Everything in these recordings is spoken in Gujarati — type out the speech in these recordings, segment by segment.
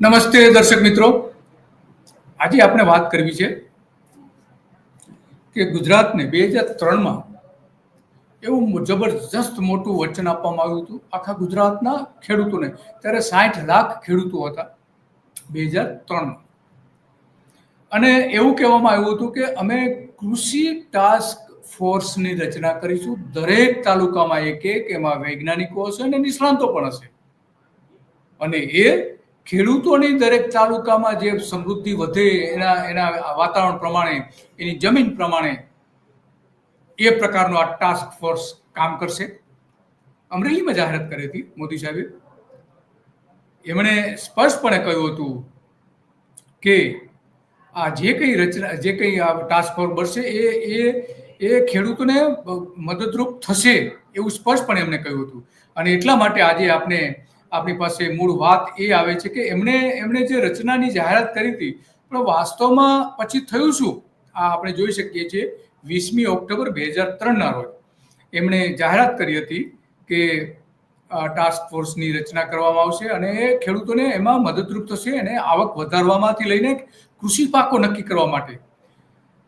નમસ્તે દર્શક મિત્રો. આજે આપણે વાત કરવી છે કે ગુજરાતને બે હજાર ત્રણમાં એવું જબરજસ્ત મોટું વચન આપવામાં આવ્યું હતું. આખા ગુજરાતના ખેડૂતોને. ત્યારે સાઠ લાખ ખેડૂતો હતા બે હજાર ત્રણમાં. અને એવું કહેવામાં આવ્યું હતું કે અમે કૃષિ ટાસ્ક ફોર્સની રચના કરીશું. દરેક તાલુકામાં એક એક, એમાં વૈજ્ઞાનિકો હશે અને નિષ્ણાંતો પણ હશે. અને એ ખેડૂતોની દરેક તાલુકામાં જે સમૃદ્ધિ વધે એના એના વાતાવરણ પ્રમાણે, એની જમીન પ્રમાણે એ પ્રકારનો આ ટાસ્ક ફોર્સ કામ કરશે. અમરેલીમાં જાહેરાત કરી હતી મોદી સાહેબે. એમણે સ્પષ્ટપણે કહ્યું હતું કે આ જે કંઈ રચના, જે કંઈ આ ટાસ્ક ફોર્સ બનશે એ એ એ ખેડૂતોને મદદરૂપ થશે એવું સ્પષ્ટપણે એમણે કહ્યું હતું. અને એટલા માટે આજે આપણે આપણી પાસે મૂળ વાત એ આવે છે કે એમણે એમણે જે રચનાની જાહેરાત કરી હતી, પણ વાસ્તવમાં પછી થયું શું? આ આપણે જોઈ શકીએ છીએ વીસમી ઓક્ટોબર બે હજાર ત્રણના રોજ. એમણે જાહેરાત કરી હતી કે ટાસ્ક ફોર્સની રચના કરવામાં આવશે અને એ ખેડૂતોને એમાં મદદરૂપ થશે અને આવક વધારવામાંથી લઈને કૃષિ પાકો નક્કી કરવા માટે,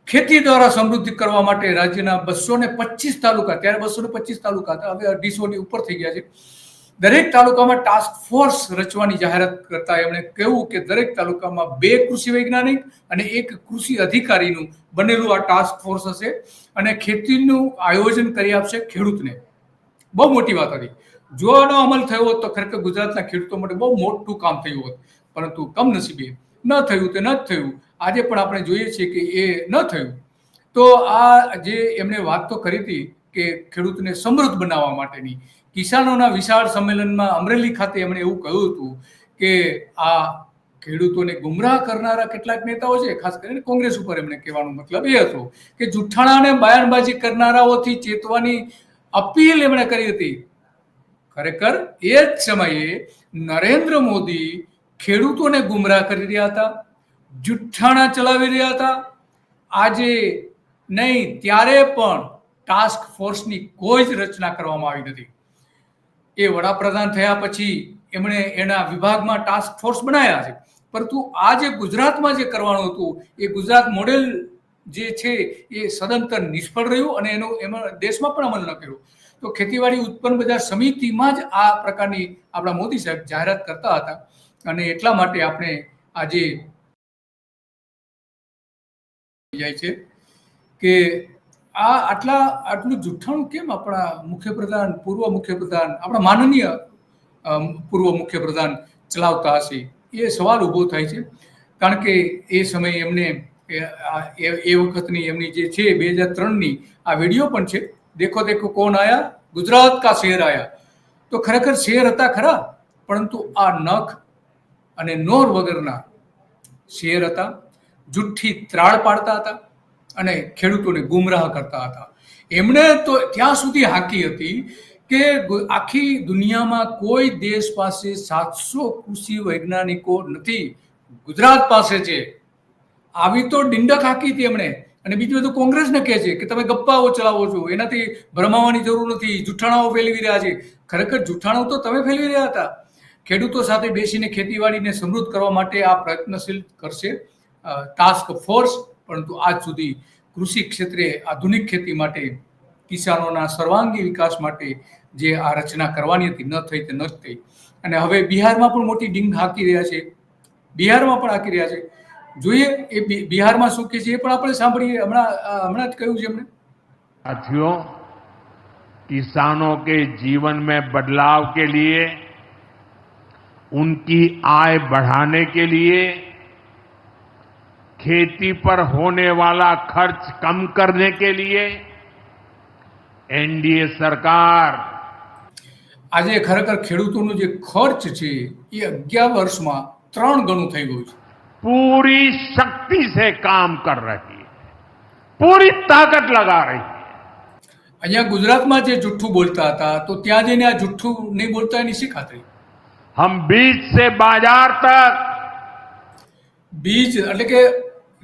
ખેતી દ્વારા સમૃદ્ધિ કરવા માટે રાજ્યના બસો ને પચીસ તાલુકા, ત્યારે બસો ને પચીસ તાલુકા હતા, હવે અઢીસો ની ઉપર થઈ ગયા છે. દરેક તાલુકામાં ટાસ્ક ફોર્સ રચવાની જાહેરાત કરતા એમણે કહ્યું કે દરેક તાલુકામાં બે કૃષિ વૈજ્ઞાનિક અને એક કૃષિ અધિકારીનું બનેલું આ ટાસ્ક ફોર્સ હશે અને ખેતીનું આયોજન કરી આપશે ખેડૂતને. બહુ મોટી વાત હતી. જો આનો અમલ થયો હોત તો ખરેખર ગુજરાતના ખેડૂતો માટે બહુ મોટું કામ થયું હોત. પરંતુ કમનસીબે ન થયું તે ન થયું. આજે પણ આપણે જોઈએ છીએ કે એ ન થયું. તો આ જે એમણે વાત તો કરી હતી કે ખેડૂતને સમૃદ્ધ બનાવવા માટેની કિસાનોના વિશાળ સંમેલનમાં અમરેલી ખાતે એમણે એવું કહ્યું હતું કે આ ખેડૂતોને ગુમરાહ કરનારા કેટલાક નેતાઓ છે, ખાસ કરીને કોંગ્રેસ ઉપર એમણે કહેવાનો મતલબ એ હતો કે જુઠ્ઠાણાને બયાનબાજી કરનારાઓથી ચેતવાની અપીલ એમણે કરી હતી. ખરેખર એ જ સમયે નરેન્દ્ર મોદી ખેડૂતોને ગુમરાહ કરી રહ્યા હતા, જુઠ્ઠાણા ચલાવી રહ્યા હતા. આજે નહીં, ત્યારે પણ ટાસ્ક ફોર્સની કોઈ જ રચના કરવામાં આવી નથી. એ વડાપ્રધાન થયા પછી એમણે એના વિભાગમાં ટાસ્ક ફોર્સ બનાવ્યા છે. પરંતુ આ જે ગુજરાતમાં જે કરવાનું હતું, એ ગુજરાત મોડેલ જે છે, એ સદંતર નિષ્ફળ રહ્યું અને એનો એમાં દેશમાં પણ અમલ ન કર્યો. તો ખેતીવાડી ઉત્પન્ન બજાર સમિતિમાં જ આ પ્રકારની આપણા મોદી સાહેબ જાહેરાત કરતા હતા અને એટલા માટે આપણે આજે જાય છે કે આ આટલા આટલું જુઠ્ઠાણું કેમ આપણા મુખ્યપ્રધાન, પૂર્વ મુખ્યપ્રધાન, આપણા માનનીય પૂર્વ મુખ્યપ્રધાન ચલાવતા હશે? એ સવાલ ઊભો થાય છે. કારણ કે એ સમયે એમને, એ વખતની એમની જે છે બે હજાર ત્રણની આ વીડિયો પણ છે. દેખો દેખો કોણ આયા? ગુજરાત કા શેર આયા? તો ખરેખર શેર હતા ખરા, પરંતુ આ નખ અને નોર વગરના શેર હતા. જુઠ્ઠી ત્રાળ પાડતા હતા. અને ખેડૂતોને ગુમરાહ કરતા હતા. એમણે તો ત્યાં સુધી હાકી હતી કે આખી દુનિયામાં કોઈ દેશ પાસે સાતસો કૃષિ વૈજ્ઞાનિકો નથી. ગુજરાત પાસે છે. આવી તો ડિંડક હાકી હતી એમણે. અને બીજું બધું કોંગ્રેસને કહે છે કે તમે ગપ્પાઓ ચલાવો છો. એનાથી ભરમાવાની જરૂર નથી. જૂઠાણાઓ ફેલવી રહ્યા છે. ખરેખર જૂઠાણો તો તમે ફેલવી રહ્યા હતા. ખેડૂતો સાથે બેસીને ખેતીવાડીને સમૃદ્ધ કરવા માટે આ પ્રયત્નશીલ કરશે ટાસ્ક ફોર્સ પરંતુ આજ સુધી કૃષિ ક્ષેત્રે આધુનિક ખેતી માટે કિસાનોના સર્વાંગી વિકાસ માટે જે આ રચના કરવાની હતી ન થઈ તે ન થઈ અને હવે બિહારમાં પણ મોટી ડીંગ હાકી રહ્યા છે બિહારમાં પણ હાકી રહ્યા છે જોઈએ એ બિહારમાં શું કે છે એ પણ આપણે સાંભળીએ હમણાં હમણાં જ કહ્યું છે એમણે साथियों किसानों के जीवन में बदलाव के लिए उनकी आय बढ़ाने के लिए खेती पर होने वाला खर्च कम करने के लिए एनडीए सरकार આજે ખરેખર ખેડૂતોનો જે ખર્ચ છે એ અગિયાર વર્ષમાં ત્રણ ગણું થઈ ગયું છે पूरी शक्ति से काम कर रही है पूरी ताकत लगा रही है અહીંયા ગુજરાતમાં જે જુઠ્ઠું બોલતા હતા તો ત્યાં જઈને આ જુઠ્ઠું નહીં બોલતા એની શી ખાતરી हम बीज से बाजार तक બીજ એટલે કે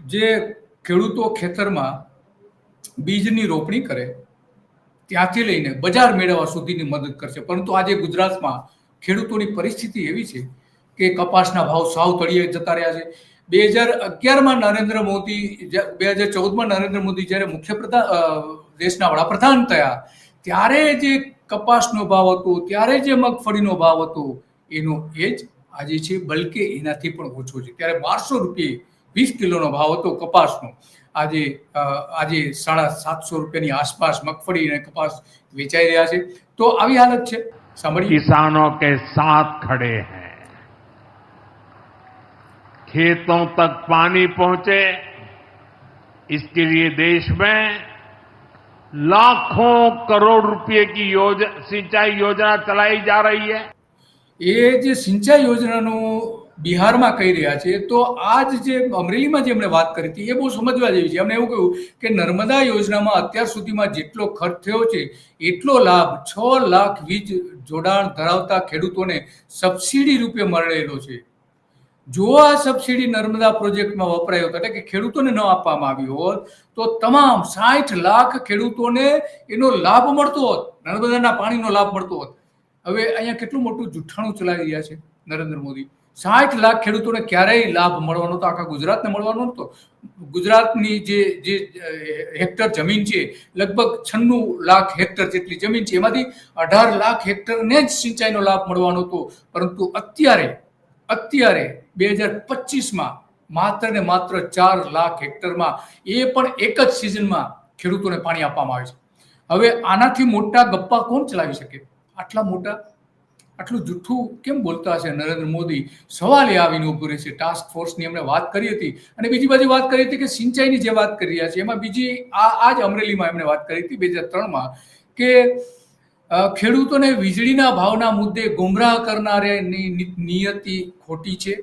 જે ખેડૂતો ખેતરમાં બીજની રોપણી કરે, ત્યાંથી લઈને બજાર મેળવવા સુધીની મદદ કરશે. પરંતુ આજે ગુજરાતમાં ખેડૂતોની પરિસ્થિતિ એવી છે કે કપાસના ભાવ સાવ તળિયે જતા રહ્યા છે. બે હજાર અગિયારમાં નરેન્દ્ર મોદી બે હજાર ચૌદમાં નરેન્દ્ર મોદી જ્યારે મુખ્યપ્રધાન દેશના વડાપ્રધાન થયા, ત્યારે જે કપાસનો ભાવ હતો, ત્યારે જે મગફળીનો ભાવ હતો, એનો એ જ આજે છે, બલકે એનાથી પણ ઓછો છે. ત્યારે બારસો રૂપિયે વીસ કિલોનો ભાવ હતો કપાસનો આજે અ, આજે સાડા સાતસો રૂપિયાની આસપાસ મગફળી અને કપાસ વેચાઈ રહ્યા છે તો આવી હાલત છે સાંભળીએ किसानों के साथ खड़े हैं खेतों तक पानी पहुंचे इसके लिए देश में लाखों करोड़ रुपए की योजना सिंचाई योजना चलाई जा रही है એ જે સિંચાઈ યોજનાનું બિહારમાં કહી રહ્યા છે, તો આજ જે અમરેલીમાં જે એમણે વાત કરી હતી, એ બહુ સમજવા જેવી છે. એમણે એવું કહ્યું કે નર્મદા યોજનામાં અત્યાર સુધીમાં જેટલો ખર્ચ થયો છે, એટલો લાભ છ લાખ વીજ જોડાણ ધરાવતા ખેડૂતોને સબસિડી રૂપે મળેલો છે. જો આ સબસિડી નર્મદા પ્રોજેક્ટમાં વપરાયો હતો, એટલે કે ખેડૂતોને ન આપવામાં આવ્યો હોત, તો તમામ સાઠ લાખ ખેડૂતોને એનો લાભ મળતો હોત, નર્મદાના પાણીનો લાભ મળતો હોત. હવે અહીંયા કેટલું મોટું જુઠ્ઠાણું ચલાવી રહ્યા છે નરેન્દ્ર મોદી. સાઠ લાખ ખેડૂતોને ક્યારેય લાભ મળવાનો તો આખા ગુજરાતને મળવાનો નહોતો ગુજરાતની જે જે હેક્ટર જમીન છે, લગભગ છન્નું લાખ હેક્ટર જેટલી જમીન છે, એમાંથી અઢાર લાખ હેક્ટરને જ સિંચાઈનો લાભ મળવાનો હતો. પરંતુ અત્યારે અત્યારે બે હજાર પચીસમાં માત્ર ને માત્ર ચાર લાખ હેક્ટરમાં એ પણ એક જ સિઝનમાં ખેડૂતોને પાણી આપવામાં આવે છે. હવે આનાથી મોટા ગપ્પા કોણ ચલાવી શકે? આટલા મોટા આટલું જુઠ્ઠું કેમ બોલતા હશે નરેન્દ્ર મોદી? સવાલ એ આવીને ઊભો રહેશે. ટાસ્ક ફોર્સની એમણે વાત કરી હતી. અને બીજી બાજુ વાત કરી હતી કે સિંચાઈની જે વાત કરી રહ્યા છે, એમાં બીજી આ આ જ અમરેલીમાં એમણે વાત કરી હતી બે હજાર ત્રણમાં કે ખેડૂતોને વીજળીના ભાવના મુદ્દે ગુમરાહ કરનારની નિયતિ ખોટી છે.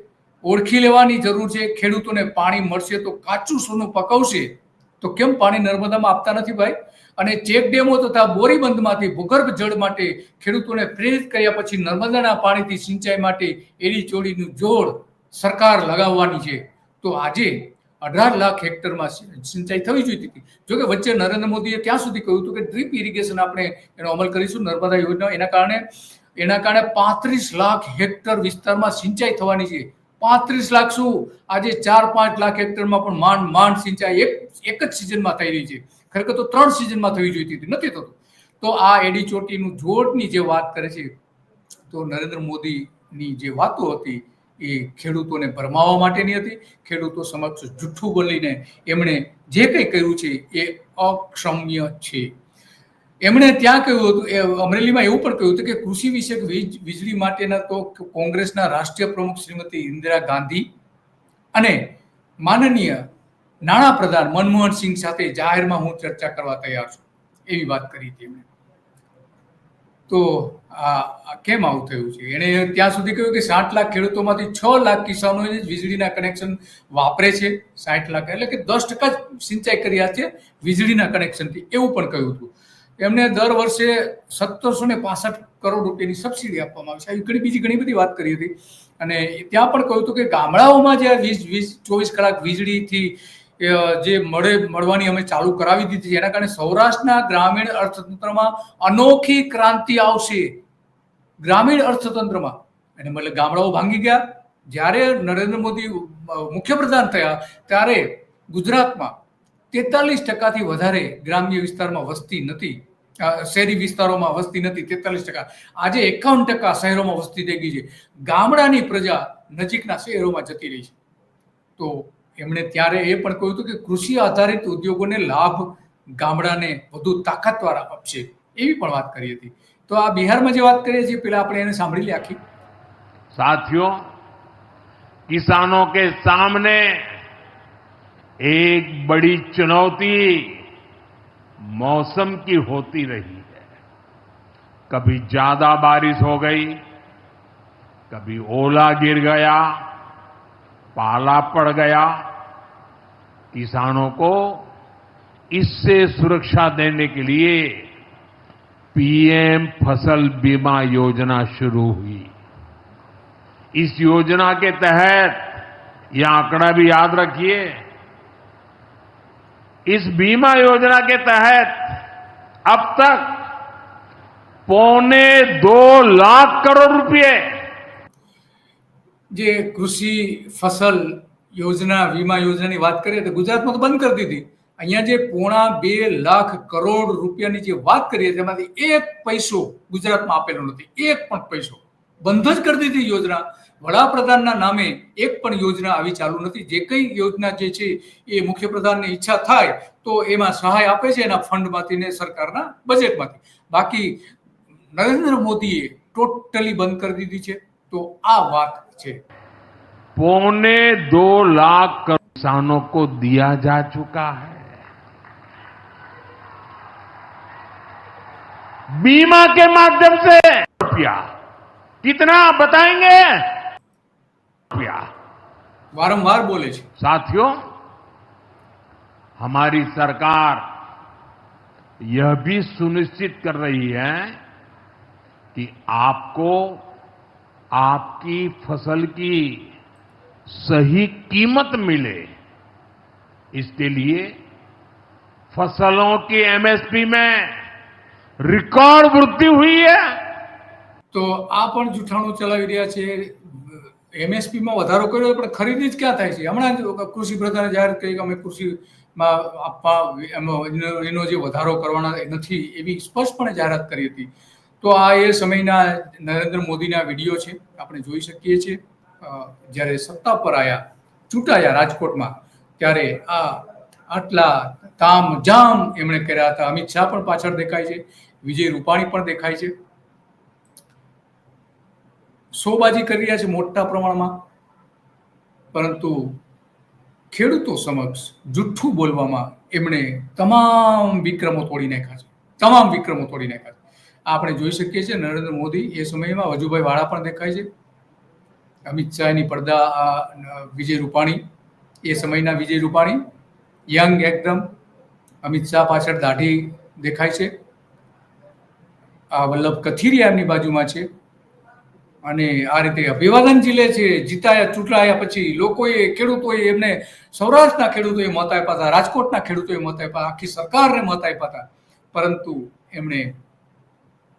ઓળખી લેવાની જરૂર છે. ખેડૂતોને પાણી મળશે તો કાચું સોનું પકવશે. તો કેમ પાણી નર્મદામાં આપતા નથી ભાઈ? અને ચેક ડેમો તથા બોરીબંધમાંથી ભૂગર્ભ જળ માટે ખેડૂતોને પ્રેરિત કર્યા પછી નર્મદાના પાણીથી સિંચાઈ માટે એડી ચોડીનું જોડ સરકાર લગાવવાની છે. તો આજે અઢાર લાખ હેક્ટરમાં સિંચાઈ થવી જોઈતી હતી. જોકે વચ્ચે નરેન્દ્ર મોદીએ ત્યાં સુધી કહ્યું હતું કે ડ્રીપ ઇરિગેશન આપણે એનો અમલ કરીશું, નર્મદા યોજના, એના કારણે એના કારણે પાંત્રીસ લાખ હેક્ટર વિસ્તારમાં સિંચાઈ થવાની છે. પાંત્રીસ લાખ શું? આજે ચાર પાંચ લાખ હેક્ટરમાં પણ માંડ માંડ સિંચાઈ એક એક જ સિઝનમાં થઈ રહી છે. ખરેખર તો ત્રણ સિઝનમાં થવી જોઈતી હતી, નથી થતું. તો આ એડી ચોટીનું જોડની જે વાત કરે છે, તો નરેન્દ્ર મોદીની જે વાતો હતી એ ખેડૂતોને ભરમાવવા માટેની હતી. ખેડૂતો સમક્ષ જુઠ્ઠું બોલીને એમણે જે કંઈ કર્યું છે એ અક્ષમ્ય છે. એમણે ત્યાં કહ્યું હતું, એ અમરેલીમાં એવું પણ કહ્યું હતું કે કૃષિ વિષયક વીજ, વીજળી માટેના તો કોંગ્રેસના રાષ્ટ્રીય પ્રમુખ શ્રીમતી ઇન્દિરા ગાંધી અને માનનીય નાણાં પ્રધાન મનમોહન સિંહ સાથે જાહેરમાં હું ચર્ચા કરવા તૈયાર છું. એવી વાત કરી હતી એમણે. તો આ કેમ આવું થયું છે? એણે ત્યાં સુધી કહ્યું કે સાઠ લાખ ખેડૂતોમાંથી છ લાખ કિસાનોએ જ વીજળીના કનેક્શન વાપરે છે. સાઠ લાખ એટલે કે દસ ટકા જ સિંચાઈ કર્યા છે વીજળીના કનેક્શનથી. એવું પણ કહ્યું હતું. એમને દર વર્ષે સત્તરસો ને પાસઠ કરોડ રૂપિયાની સબસિડી આપવામાં આવી છે. આવી ઘણી બીજી ઘણી બધી વાત કરી હતી. અને ત્યાં પણ કહ્યું હતું કે ગામડાઓમાં જે વીસ વીજ ચોવીસ કલાક વીજળીથી જે મળે, મળવાની અમે ચાલુ કરાવી દીધી છે. એના કારણે સૌરાષ્ટ્રના ગ્રામીણ અર્થતંત્રમાં અનોખી ક્રાંતિ આવશે. ગ્રામીણ અર્થતંત્રમાં. એને મતલબ ગામડાઓ ભાંગી ગયા. જ્યારે નરેન્દ્ર મોદી મુખ્યપ્રધાન થયા, ત્યારે ગુજરાતમાં તેતાલીસ ટકાથી વધારે ગ્રામ્ય વિસ્તારમાં વસ્તી નથી. શહેરી વિસ્તારોમાં વસ્તી નથી, તેતાલીસ ટકા. આજે એકાવન ટકા શહેરોમાં વસ્તી થઈ ગઈ છે. ગામડાની પ્રજા નજીકના શહેરોમાં જતી રહી છે. તો એમણે ત્યારે એ પણ કહ્યું હતું કે કૃષિ આધારિત ઉદ્યોગોને લાભ ગામડાને વધુ તાકાતવાર આપશે એવી પણ વાત કરી હતી તો આ બિહારમાં જે વાત કરીએ છીએ પેલા આપણે એને સાંભળી લે આખી साथियों किसानों के सामने एक बड़ी चुनौती मौसम की होती रही है कभी ज्यादा बारिश हो गई कभी ओला गिर गया पाला पड़ गया। किसानों को इससे सुरक्षा देने के लिए पीएम फ़सल बीमा योजना शुरू हुई। इस योजना के तहत यह आंकड़ा भी याद रखिए, इस बीमा योजना के तहत अब तक पौने दो लाख करोड़ रुपए જે કૃષિ ફસલ યોજના, વીમા યોજનાની વાત કરીએ તો ગુજરાતમાં તો બંધ કરી દીધી. અહીંયા જે પોણા બે લાખ કરોડ રૂપિયાની જે વાત કરીએ તેમાંથી એક પૈસો ગુજરાતમાં આપેલો નથી. એક પણ પૈસો. બંધ જ કરી દીધી યોજના. વડાપ્રધાનના નામે એક પણ યોજના આવી ચાલુ નથી. જે કઈ યોજના જે છે એ મુખ્યપ્રધાનની ઈચ્છા થાય તો એમાં સહાય આપે છે એના ફંડમાંથી ને સરકારના બજેટમાંથી. બાકી નરેન્દ્ર મોદીએ ટોટલી બંધ કરી દીધી છે. તો આ વાત पौने दो लाख किसानों को दिया जा चुका है। बीमा के माध्यम से रुपया। कितना बताएँगे? रुपया। वारंवार बोले साथियों हमारी सरकार यह भी सुनिश्चित कर रही है कि आपको आपकी फसल की सही कीमत मिले इसके लिए फसलों की एमएसपी में रिकॉर्ड वृद्धि हुई है તો આ પણ જૂઠાણું ચલાવી રહ્યા છે એમએસપી માં વધારો કર્યો પણ ખરીદી જ ક્યાં થાય છે હમણાં જ કૃષિ પ્રધાને જાહેર કરી કે અમે કૃષિમાં આપવા એનો એનો- એનો જે વધારો કરવાના નથી એવી સ્પષ્ટપણે જાહેરાત કરી હતી તો આ એ સમયના નરેન્દ્ર મોદીના વીડિયો છે, આપણે જોઈ શકીએ છીએ. જ્યારે સત્તા પર આવ્યા ચૂંટાયા રાજકોટમાં, ત્યારે આ આટલા તામ જામ એમણે કર્યા હતા. અમિત શાહ પણ પાછળ દેખાય છે, વિજય રૂપાણી પણ દેખાય છે. શોબાજી કરી રહ્યા છે મોટા પ્રમાણમાં, પરંતુ ખેડૂતો સમક્ષ જુઠ્ઠું બોલવામાં એમણે તમામ વિક્રમો તોડી નાખ્યા છે. તમામ વિક્રમો તોડી નાખ્યા છે. આપણે જોઈ શકીએ છીએ નરેન્દ્ર મોદી એ સમયમાં વજુભાઈ વાળા પણ દેખાય છે. અમિત શાહની પડદા વિજય રૂપાણી, એ સમયના વિજય રૂપાણી, યંગ એકદમ, અમિત શાહ પાછળ દાઢી દેખાય છે. આ વલ્લભ કથિરિયા એમની બાજુમાં છે. અને આ રીતે અભિવાદન ઝીલે છે, જીતાયા, ચૂંટાયા પછી લોકોએ ખેડૂતોએ એમને સૌરાષ્ટ્રના ખેડૂતોએ મત આપ્યા હતા, રાજકોટના ખેડૂતોએ મત આપ્યા, આખી સરકારને મત આપ્યા હતા. પરંતુ એમણે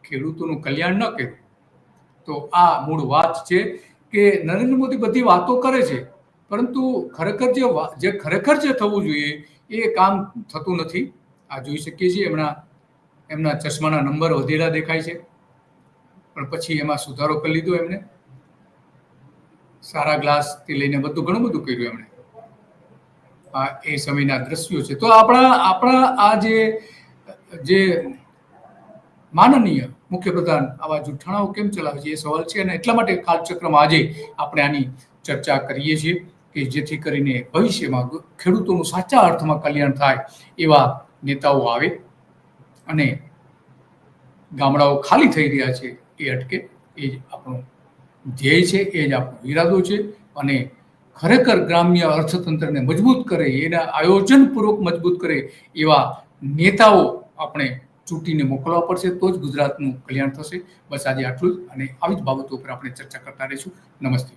ખેડૂતોનું કલ્યાણ ન કર્યું તો આ મૂળ વાત છે કે નરેન્દ્ર મોદી બધી વાતો કરે છે, પરંતુ ખરેખર જે જે ખરેખર જે થવું જોઈએ એ કામ થતું નથી. આ જોઈ શકીએ છીએ, એમના એમના ચશ્માના નંબર વધેલા દેખાય છે. પણ પછી એમાં સુધારો કરી લીધો એમને સારા ગ્લાસથી લઈને બધું, ઘણું બધું કર્યું એમણે. આ એ સમયના દ્રશ્યો છે. તો આપણા આપણા આ જે જે માનનીય મુખ્યપ્રધાન આવા જૂઠાણાઓ કેમ ચલાવે છે એ સવાલ છે અને એટલા માટે કાલચક્રમાં આજે આપણે આની ચર્ચા કરીએ છીએ કે જેથી કરીને ભવિષ્યમાં ખેડૂતોનું સાચા અર્થમાં કલ્યાણ થાય એવા નેતાઓ આવે અને ગામડાઓ ખાલી થઈ રહ્યા છે એ અટકે એ જ આપણો ધ્યેય છે, એ જ આપણો ઈરાદો છે અને ખરેખર ગ્રામ્ય અર્થતંત્રને મજબૂત કરે, એના આયોજનપૂર્વક મજબૂત કરે એવા નેતાઓ આપણે ચૂંટીને મોકલવા પડશે, તો જ ગુજરાતનું કલ્યાણ થશે. બસ આજે આટલું જ અને આવી જ બાબતો ઉપર આપણે ચર્ચા કરતા રહીશું. નમસ્તે.